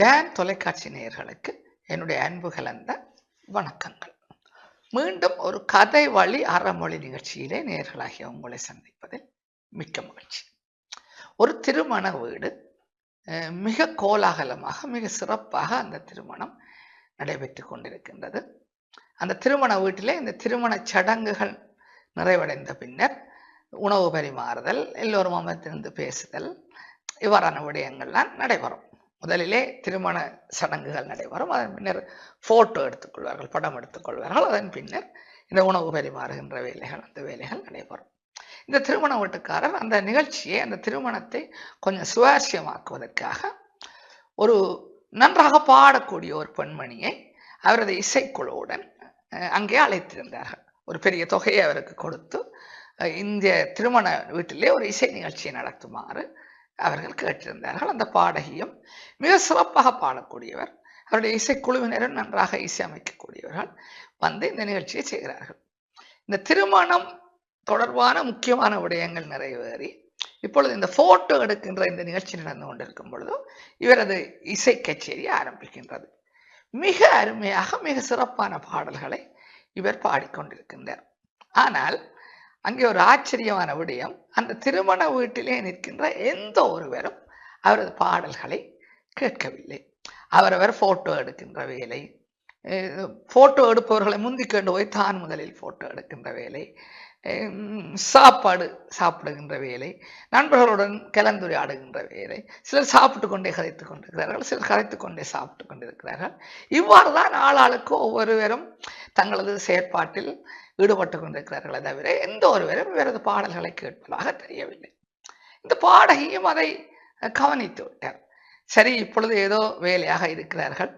Tan தொலைக்காட்சி நேயர்களுக்கு என்னுடைய அன்பு கலந்த வணக்கங்கள். மீண்டும் ஒரு கதை வழி அறமொழி நிகழ்ச்சியிலே நேயர்களாகிய உங்களை சந்திப்பதில் மிக்க மகிழ்ச்சி. ஒரு திருமண வீடு மிக கோலாகலமாக மிக சிறப்பாக அந்த திருமணம் நடைபெற்று கொண்டிருக்கின்றது. அந்த திருமண வீட்டிலே இந்த திருமண சடங்குகள் நிறைவடைந்த பின்னர் உணவு பரிமாறுதல் எல்லோரும் அமர்ந்திருந்து பேசுதல் இவ்வாறான விடயங்கள்லாம் நடைபெறும். முதலிலே திருமண சடங்குகள் நடைபெறும். அதன் பின்னர் ஃபோட்டோ எடுத்துக்கொள்வார்கள் படம் எடுத்துக்கொள்வார்கள். அதன் பின்னர் இந்த உணவு பரிமாறுகின்ற வேலைகள் அந்த வேலைகள் நடைபெறும். இந்த திருமண வீட்டுக்காரர் அந்த நிகழ்ச்சியை அந்த திருமணத்தை கொஞ்சம் சுவாரஸ்யமாக்குவதற்காக ஒரு நன்றாக பாடக்கூடிய ஒரு பெண்மணியை அவரது இசைக்குழுவுடன் அங்கே அழைத்திருந்தார்கள். ஒரு பெரிய தொகையை அவருக்கு கொடுத்து இந்த திருமண வீட்டிலே ஒரு இசை நிகழ்ச்சியை நடத்துமாறு அவர்கள் கேட்டிருந்தார்கள். அந்த பாடகியும் மிக சிறப்பாக பாடக்கூடியவர். அவருடைய இசைக்குழுவினரும் நன்றாக இசையமைக்கக்கூடியவர்கள் வந்து இந்த நிகழ்ச்சியை செய்கிறார்கள். இந்த திருமணம் தொடர்பான முக்கியமான விடயங்கள் நிறைவேறி இப்பொழுது இந்த போட்டோ எடுக்கின்ற இந்த நிகழ்ச்சி நடந்து கொண்டிருக்கும் பொழுது இவரது இசை கச்சேரி ஆரம்பிக்கின்றது. மிக அருமையாக மிக சிறப்பான பாடல்களை இவர் பாடிக்கொண்டிருக்கின்றார். ஆனால் அங்கே ஒரு ஆச்சரியமான விடயம். அந்த திருமண வீட்டிலே நிற்கின்ற எந்த ஒருவரும் அவரது பாடல்களை கேட்கவில்லை. அவரவர் ஃபோட்டோ எடுக்கின்ற வேலை ஃபோட்டோ எடுப்பவர்களை முந்தி கொண்டு போய் தான் முதலில் ஃபோட்டோ எடுக்கின்ற வேலை சாப்பாடு சாப்பிடுகின்ற வேலை நண்பர்களுடன் கலந்துரையாடுகின்ற வேலை சிலர் சாப்பிட்டு கொண்டே கதைத்து கொண்டிருக்கிறார்கள் சிலர் கதைத்து கொண்டே சாப்பிட்டு கொண்டிருக்கிறார்கள். இவ்வாறு தான் ஆளாளுக்கு ஒவ்வொருவரும் தங்களது செயற்பாட்டில் ஈடுபட்டு கொண்டிருக்கிறார்களே தவிர எந்த ஒருவரும் இவரது பாடல்களை கேட்பதாக தெரியவில்லை. இந்த பாடகியும் அதை கவனித்து விட்டார். சரி இப்பொழுது ஏதோ வேலையாக இருக்கிறார்கள்.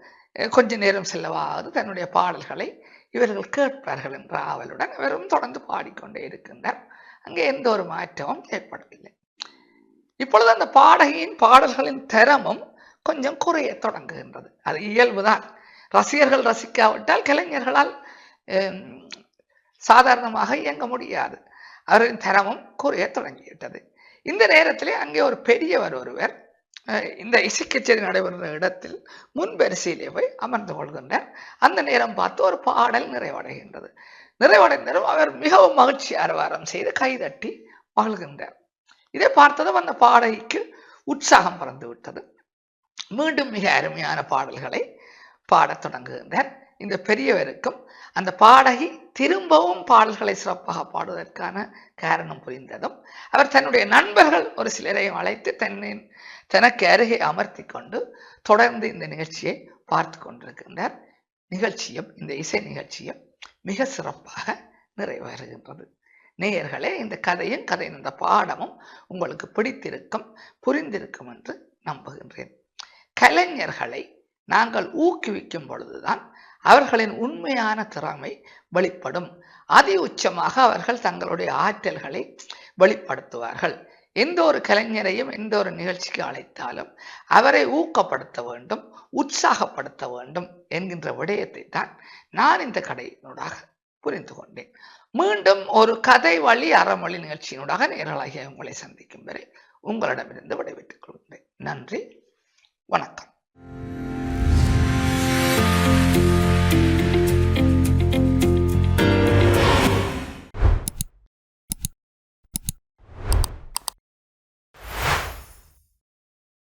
கொஞ்ச நேரம் செல்லவாவது தன்னுடைய பாடல்களை இவர்கள் கேட்பார்கள் என்ற ஆவலுடன் இவரும் தொடர்ந்து பாடிக்கொண்டே இருக்கின்றார். அங்கே எந்த ஒரு மாற்றமும் ஏற்படவில்லை. இப்பொழுது அந்த பாடகியின் பாடல்களின் தரமும் கொஞ்சம் குறைய தொடங்குகின்றது. அது இயல்புதான். ரசிகர்கள் ரசிக்காவிட்டால் கலைஞர்களால் சாதாரணமாக இயங்க முடியாது. அவரின் தரமும் குறைய தொடங்கிவிட்டது. இந்த நேரத்திலே அங்கே ஒரு பெரியவர் ஒருவர் இந்த இசைக்கச்சேரி நடைபெறுகிற இடத்தில் முன்பரிசையிலே போய் அமர்ந்து கொள்கின்றார். அந்த நேரம் பார்த்து ஒரு பாடல் நிறைவடைகின்றது. நிறைவடைந்ததும் அவர் மிகவும் மகிழ்ச்சி அரவாரம் செய்து கைதட்டி வாழ்கின்றார் இதை பார்த்ததும் அந்த பாடகிக்கு உற்சாகம் பிறந்து விட்டது மீண்டும் மிக அருமையான பாடல்களை பாடத் தொடங்குகின்றார் இந்த பெரியவருக்கும் அந்த பாடகி திரும்பவும் பாடல்களை சிறப்பாக பாடுவதற்கான காரணம் புரிந்ததும் அவர் தன்னுடைய நண்பர்கள் ஒரு சிலரையும் அழைத்து தன்னின் தனக்கு அருகே அமர்த்தி கொண்டு தொடர்ந்து இந்த நிகழ்ச்சியை பார்த்து கொண்டிருக்கின்றார். நிகழ்ச்சியும் இந்த இசை நிகழ்ச்சியும் மிக சிறப்பாக நிறைவேறுகின்றது. நேயர்களே இந்த கதையும் கதையின் இந்த பாடமும் உங்களுக்கு பிடித்திருக்கும் புரிந்திருக்கும் என்று நம்புகின்றேன். கலைஞர்களை நாங்கள் ஊக்குவிக்கும் பொழுதுதான் அவர்களின் உண்மையான திறமை வெளிப்படும். அதி உச்சமாக அவர்கள் தங்களுடைய ஆற்றல்களை வெளிப்படுத்துவார்கள். எந்த ஒரு கலைஞரையும் எந்த ஒரு நிகழ்ச்சிக்கு அழைத்தாலும் அவரை ஊக்கப்படுத்த வேண்டும் உற்சாகப்படுத்த வேண்டும் என்கின்ற விடயத்தை தான் நான் இந்த கடையினூடாக புரிந்து கொண்டேன். மீண்டும் ஒரு கதை வழி அறமொழி நிகழ்ச்சியினூடாக நேரலாகிய உங்களை சந்திக்கும் வரை உங்களிடமிருந்து விடைபெற்றுக் கொள்கிறேன். நன்றி வணக்கம்.